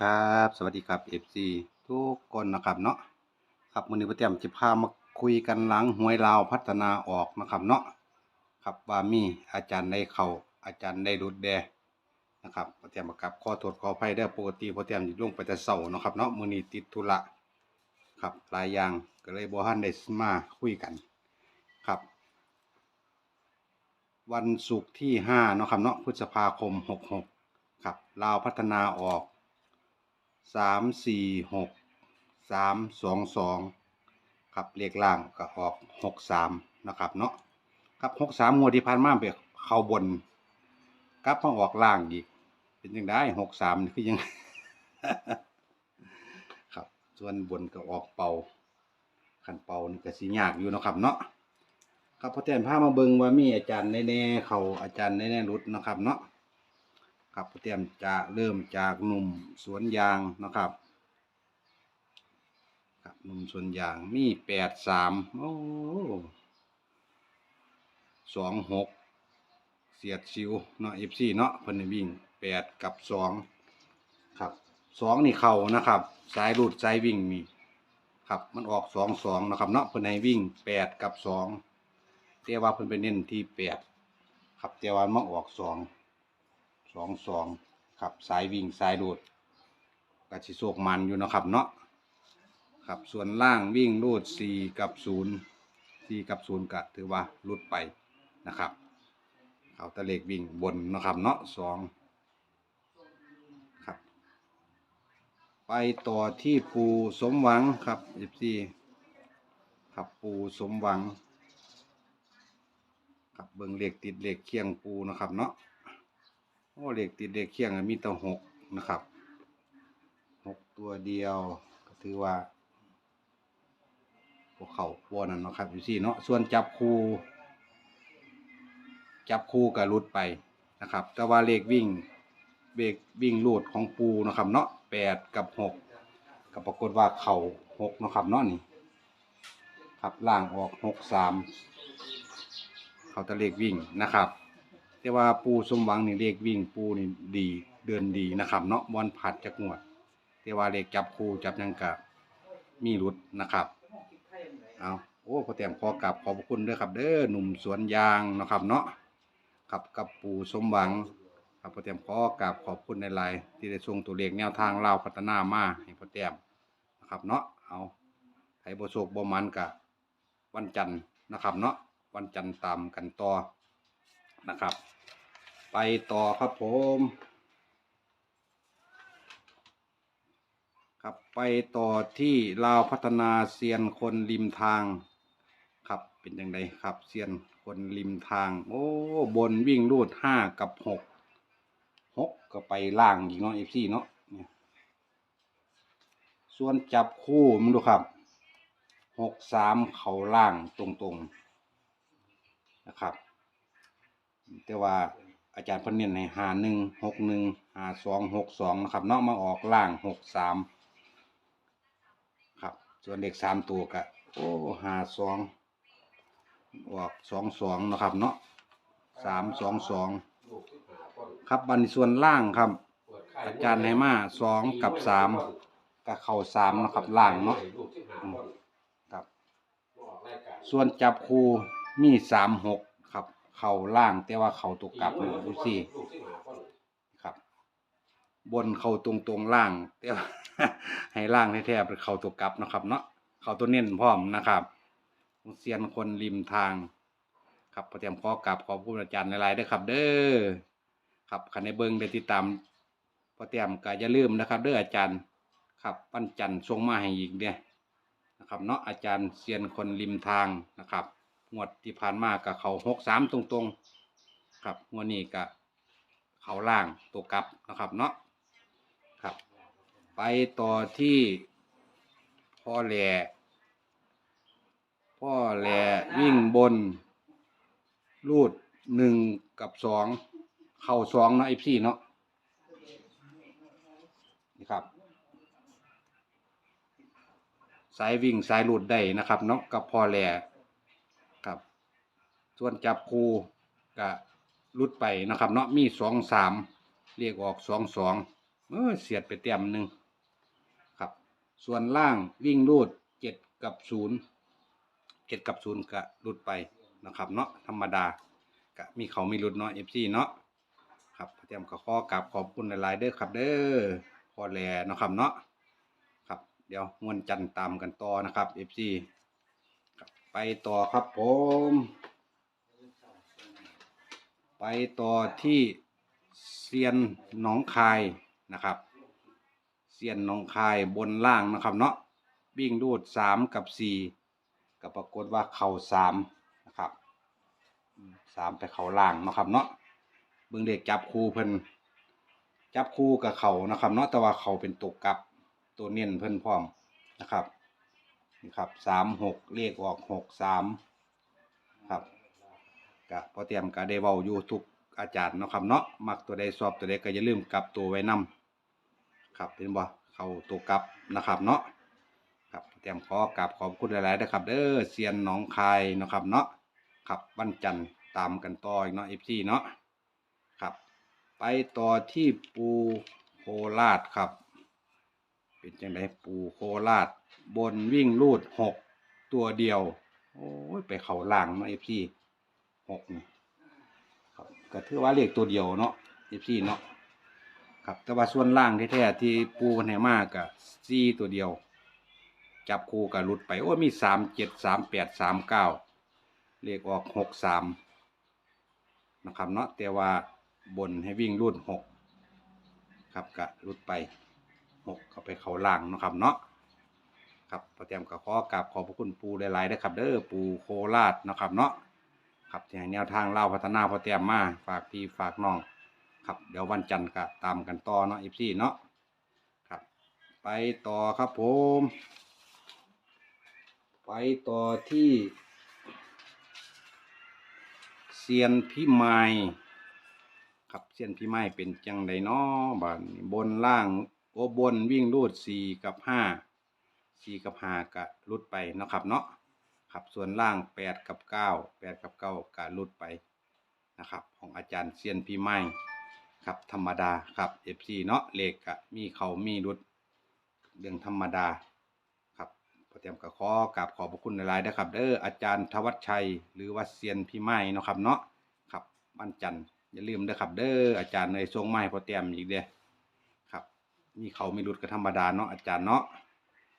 ครับสวัสดีครับ FC ทุกคนนะครับเนาะครับมือนี้พ่อเตรียมจะพามาคุยกันหลังหวยลาวพัฒนาออกนะครับเนาะครับว่ามีอาจารย์ได้เขาอาจารย์ได้รุดแดนะครับพ่อเตรียมมากับขอโทษขอภัยเด้ปกติพ่อเตรียมสิลงไปแต่เช้านะครับเนาะมือนี้ติดธุระครับหลายอย่างก็เลยบ่ทันได้มาคุยกันครับ วันศุกร์ที่5เนาะครับเนาะพฤษภาคม 66ครับลาวพัฒนาออก สามสี่หกสามสองสองครับเลขล่างก็ออกหกสามนะครับเนาะครับหกสามงวดที่ผ่านมาไปเข้าบนกลับมาออกล่างอีก เป็นยังได้หกสามคือยัง ครับส่วนบนก็ออกเป่าขันเป่านี่ก็สิยากอยู่นะครับเนาะครับพอแทนพามาเบิงว่ามีอาจารย์แน่ๆเขาอาจารย์แน่ๆรุดนะครับเนาะ ครับเตรียมจะเริ่มจากหนุ่มสวนยางนะครับ ครับหนุ่มสวนยางมีแปดสามโอ้สองหกเสียดชิวเนาะเอฟซีเนาะพิ่นวิ่งแปดกับสองครับสองนี่เข่านะครับสายรูดสายวิ่งมีครับมันออกสองสองนะครับเนาะเพิ่นให้วิ่งแปดกับสองแต่ว่าเพิ่นไปเน้นที่แปดครับแต่ว่ามันออกสอง สองสองครับสายวิ่งสายดูดกระชิโศกมันอยู่นะครับเนาะครับส่วนล่างวิ่งรูดสี่กับศูนย์สี่กับศูนย์ก็ถือว่ารุดไปนะครับเอาตะเลกวิ่งบนนะครับเนาะสองครับ ไปต่อที่ปูสมหวังครับยิบสี่ครับปูสมหวังครับเบิ่งเลขติดเลขเคียงปูนะครับเนาะ โอ้เลขติดเลขเคียงมีแต่หกนะครับหกตัวเดียวก็ถือว่าพวกเขาพวกนั้นนะครับอยู่ที่เนาะส่วนจับคู่ จับคู่กับรุดไปนะครับ แต่ว่าเลขวิ่งเบรกวิ่งลูดของปูนะครับ เนาะแปดกับหกก็ปรากฏว่าเข่าหกนะครับเนาะนี่ครับล่างออกหกสามเขาแตะเลขวิ่งนะครับ แต่ว่าปูสมหวังนี่เลขวิ่งปูนี่ดีเดินดีนะครับ เนาะบอลผัดจากงวด แต่ว่าเลขจับคู่จับยังกะมีรุดนะครับเอาโอ้พอแต้มขอกลับขอบคุณด้วยครับ เด้อหนุ่มสวนยางนะครับ เนาะครับกับปูสมหวังครับพอแต้มขอกราบขอบคุณในไลน์ที่ได้ส่งตัวเลขแนวทางเล่าพัฒนามาให้พอแต้มนะครับ เนาะเอาไทยโบโชคบ่มันกะวันจันทร์นะครับ เนาะวันจันทร์ตามกันต่อนะครับ ไปต่อครับผม ครับไปต่อที่ลาวพัฒนาเซียนคนริมทาง ครับเป็นยังไงครับเซียนคนริมทาง โอ้บนวิ่งรูดห้ากับหกหกก็ไปล่างอีกเนาะเอฟซีเนาะเนี่ยส่วนจับคู่มึงดูครับหกสามเขาล่างตรงๆนะครับ แต่ว่า อาจารย์เพนเนียนให้หาหนึ่งหกหนึ่งหาสองหกสองนะครับเนาะมาออกล่างหกสามครับ ส่วนเด็กสามตัวกะโอ้หาสองออกสองสองนะครับ เนาะสามสองสองครับบันส่วนล่างครับ อาจารย์ให้มาสองกับสามกับเข่าสามนะครับล่างเนาะครับ ส่วนจับคูมีสามหก เข่าล่างแต่ว่าเข่าตัวกลับนะดูสิครับ บนเข่าตรงตรงๆล่างแต่ว่าให้ล่างแท้ๆเป็นเข่าตัวกลับนะครับ เนาะเข่าตัวเน้นพร้อมนะครับเซียนคนริมทาง ครับพอเตรียมข้อกลับขอบคุณอาจารย์หลายๆด้วยครับ เด้อครับคันในเบิงได้ติดตามพอเตรียมก็อย่าลืมนะครับ เด้ออาจารย์ครับวันจันทร์ส่งมาให้อีกเนี่ยนะครับ เนาะอาจารย์เซียนคนริมทางนะครับ งวดที่ผ่านมากับเขาหกสามตรงๆ ครับงวดนี้กับเขาล่างตัวกลับนะครับเนาะครับ ไปต่อที่พ่อแหล่พ่อแหล่วิ่งบน รูดหนึ่งกับสองเข่าสองเนาะไอพี่เนาะนี่ครับ สายวิ่งสายหลุดได้นะครับเนาะกับพ่อแหล่ ส่วนจับคูก็หลุดไปนะครับ เนาะมีสองสามเรียกออกสองสองเออเสียดไปเต็มหนึ่งครับ ส่วนล่างวิ่งรูดเจ็ดกับศูนย์เจ็ดกับศูนย์ก็รุดไปนะครับ เนาะธรรมดาก็มีเขามีรุดเนาะเอฟซีเนาะครับเตรียมก็ขอกราบขอบคุณหลายๆเด้อครับ เด้อพอแลนะครับเนาะครับ เดี๋ยวงวนจันทร์ตามกันต่อนะครับเอฟซีไปต่อครับผม ไปต่อที่เซียนหนองคายนะครับเซียนหนองคายบนล่างนะครับเนาะวิ่งรูดสามกับสี่ก็ปรากฏว่าเข่าสามนะครับสามไปเข่าล่างนะครับเนาะเบิ่งเด็กจับคู่เพิ่นจับคู่กับเข่านะครับเนาะแต่ว่าเข่าเป็นตัวกลับตัวเน้นเพิ่นพร้อมนะครับนี่ครับสามหกเลขออกหกสาม ก็พอเตรียมก็ได้เว้าอยู่ทุกอาจารย์เนาะครับเนาะมักตัวใดสอบตัวใดก็อย่าลืมกลับตัวไว้นํครับเห็นบ่เข้าตัวกลับนะครับเนาะครับเตรียมขอกราบขอบคุณหลายๆนะครับเด้อเซียนหนองคายเนาะครับเนาะครับวันจันทร์ตามกันต่ออีกเนาะ FC เนาะครับ ไปต่อที่ปูโคราชครับ เป็นจังไดปูโคราช บนวิ่งลูดหกตัวเดียว โอ้ยไปเข้าล่างเนาะ FC หกนี่ครับก็ถือว่าเลขตัวเดียวเนาะยี่สี่เนาะครับแต่ว่าส่วนล่างแท้ๆที่ปูกันให้มากกับสี่ตัวเดียว จับคู่กับหลุดไป โอ้มีสามเจ็ดสามแปดสามเก้าเลขออกหกสามนะครับเนาะแต่ว่าบนให้วิ่งรุ่นหกครับกะหลุดไปหกเข้าไปเขาล่างนะครับเนาะครับพอเตรียมกับขอกราบขอบพระคุณปูหลายๆนะครับ เด้อปูโคราชนะครับเนาะ ครับที่ให้แนวทางเล่าพัฒนาพอเตรียมมาฝากพี่ฝากน้อง ครับเดี๋ยววันจันทร์ก็ตามกันต่อเนาะอีพี่เนาะครับ ไปต่อครับผม ไปต่อที่เซียนพี่ไม้ครับเซียนพี่ไม้เป็นจังไดเนาะบานบนล่างโอบนวิ่งรูดสี่กับห้าสี่กับห้าก็รุดไปเนาะครับเนาะ ครับ ส่วนล่างแปดกับเก้าแปดกับเก้าการลุดไปนะครับ ของอาจารย์เซียนพี่ไม้ครับธรรมดาครับ FC เนาะเลขกะมีเขามีรุดเรื่องธรรมดาครับพอเตรียมกับขอกราบขอบพระคุณในไลน์นะครับเด้ออาจารย์ทวัชชัย หรือว่าเซียนพี่ไม้เนาะครับเนาะครับวันจันทร์อย่าลืมเด้อครับ เด้ออาจารย์ในทรงไม้พอเตรียมอีกเด้อครับ มีเขามีรุดก็ธรรมดาเนาะอาจารย์เนาะ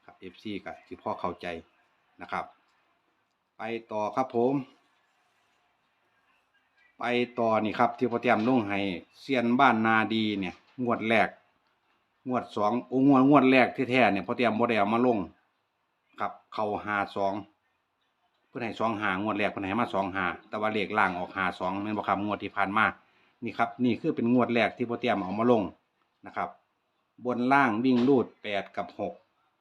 ครับ FC ก็ที่พ่อเข้าใจนะครับ ไปต่อครับผม ไปต่อนี่ครับ ที่พ่อเตรียมลงให้เซียนบ้านนาดีเนี่ย งวดแรก งวดสองโอ้งวดงวดแรกแท้ๆเนี่ยพ่อเตรียมบ่ได้เอามาลงครับเข้าหาสองเพื่อนให้สองหางวดแรกเพื่อนให้มาสองหาแต่ว่าเลขล่างออกหาสองแม่นบ่ครับงวดที่ผ่านมานี่ครับ นี่คือเป็นงวดแรกที่พ่อเตรียมเอามาลงนะครับ บนล่างวิ่งรูดแปดกับหก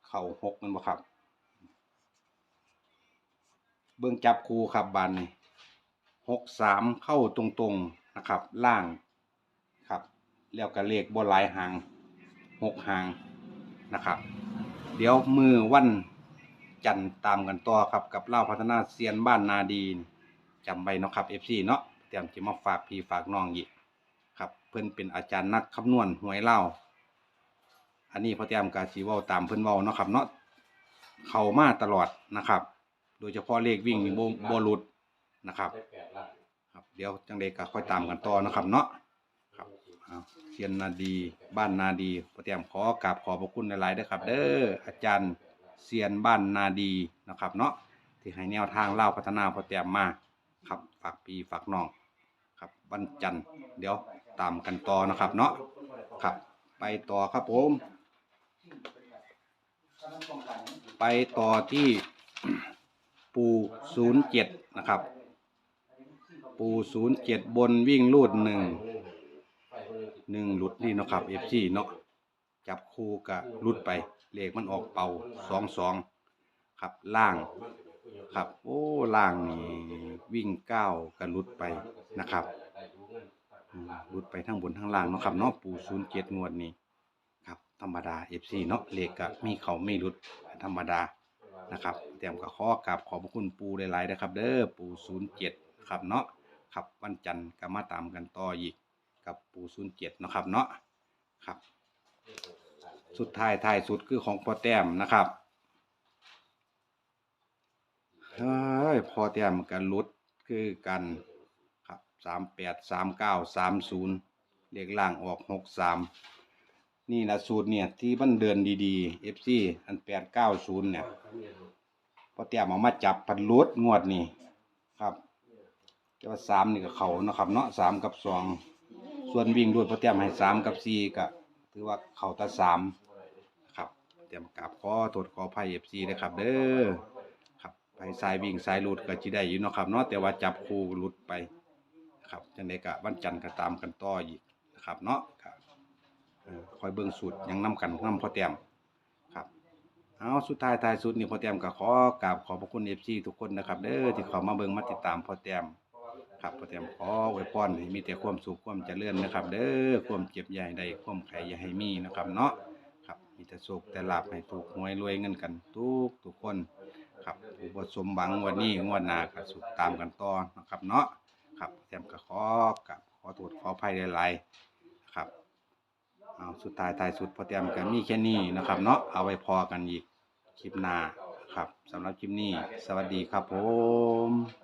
เข่าหกแม่นบ่ครับ บิ่งจับคูครับบานนี้หกสามเข้าตรงๆนะครับ ล่างครับ แล้วก็เลขบนหลายหางหกหางนะครับ เดี๋ยวมือวันจันตามกันต่อครับกับเล่าพัฒนาเซียนบ้านนาดีนจำไว้เนาะครับ FC เนาะเตรียมจะมาฝากพี่ฝากน้องอีกครับ เพิ่อนเป็นอาจารย์นักคำนวณหวยเล่าอันนี้พอเตรียมกาสีว้าตามเพิ่อนว้าเนาะครับเนาะเข้ามาตลอดนะครับ โดยเฉพาะเลขวิ่งนี่บ่บ่หลุดนะครับ ครับ เดี๋ยวจังใดก็ค่อยตามกันต่อนะครับเนาะครับเอาเซียนนาดีบ้านนาดีพอเตรียมขอกราบขอบพระคุณหลายๆเด้อครับ เด้ออาจารย์เซียนบ้านนาดีนะครับ เนาะที่ให้แนวทางเล่าพัฒนาพอเตรียมมาครับฝากพี่ฝากน้อง ครับวันจันทร์เดี๋ยวตามกันต่อนะครับ เนาะครับ ไปต่อครับผม ไปต่อที่ ปูศูนย์เจ็ดนะครับ ปูศูนย์เจ็ดบนวิ่งลูดหนึ่งหนึ่งหลุดนี่นะครับเอฟซีเนาะจับคู่กับลุดไป เลขมันออกเป่าสองสองครับล่าง ครับ โอ้ล่างนี่วิ่งเก้ากับลุดไปนะครับอืมหลุดไปทั้งบนทั้งล่างเนาะครับเนาะปูศูนย์เจ็ดงวดนี้ ครับ ธรรมดาเอฟซีเนาะเลขกับมีเขาไม่หลุดธรรมดา นะครับเตรียมกับข้อกราบขอบพระคุณปูหลายๆนะครับ เด้อปูศูนย์เจ็ดครับเนาะครับวันจันทร์ก็มาตามกันต่ออีกกับปูศูนย์เจ็ดนะครับเนาะครับ สุดท้ายท้ายสุดคือของพอแต้มนะครับเฮ้ยพอแต้มกันลุดคือกันครับสามแปดสามเก้าสามศูนย์เลขล่างออกหกสาม นี่นะสูตรเนี่ยที่มันเดินดีๆ FC อันแปดเก้าศูนย์เนี่ยพอแต้มเอามาจับพันลุดงวดนี่ครับแต่ว่าสามนี่ก็เขานะครับเนาะสามกับสองส่วนวิ่งด้วยพอแต้มให้สามกับสี่ก็ถือว่าเขาตาสามครับเตรียมกราบขอโทษขอภัย FC นะครับเด้อครับไปสายวิ่งสายลุดก็สิได้อยู่นะครับเนาะแต่ว่าจับคู่ลุดไปครับจังไดก็วันจันทร์ก็ตามกันต่ออีกนะครับเนาะครับ คอยเบิ่งสูตรยังนํกันนํพอเตรียมครับเอาสุดท้ายท้ายสุดนี่พอเตรียมก็ขอกราบขอบพระคุณ FC ทุกคนนะครับเด้อที่เข้ามาเบิ่งมาติดตามพอเตรียมครับพอเตรียมขอไว้พรให้มีแต่ความสุขความเจริญนะครับ เด้อความเจ็บใหญ่ได้ความไข่อย่าให้มีนะครับเนาะครับมีแต่สุขแต่ลาบให้ถูกหวยรวยเงินกันทุกทุกคนครับผู้บ่สมหวังวันนี้งวดหน้าก็สุขตามกันต่อนะครับเนาะครับแถมก็ขอกับขอโทษขออภัยหลายๆครับ เอาสุดท้ายตายสุดพอเตรียมกันมีแค่นี้นะครับ เนาะเอาไว้พอกันอีกคลิปหน้าครับสำหรับคลิปนี้ สวัสดีครับผม